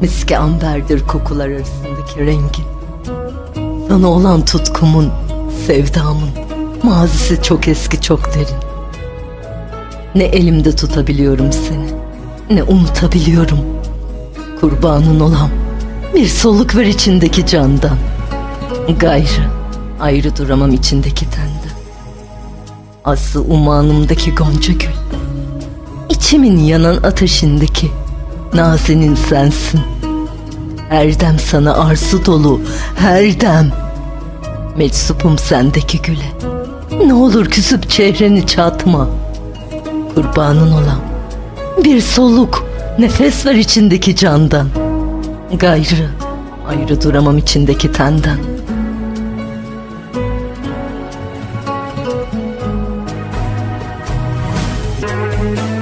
Miski amberdir kokular arasındaki rengin. Sana olan tutkumun, sevdamın mazisi çok eski çok derin. Ne elimde tutabiliyorum seni, ne unutabiliyorum. Kurbanın olam, bir soluk ver içindeki candan. Gayrı, ayrı duramam içindeki tenden. Aslı umanımdaki gonca gül. İçimin yanan ateşindeki Nazenin sensin. Erdem sana arzu dolu, Erdem. Meczupum sendeki güle. Ne olur küsüp çehreni çatma. Kurbanın olan. Bir soluk, nefes ver içindeki candan. Gayrı, ayrı duramam içindeki tenden. Müzik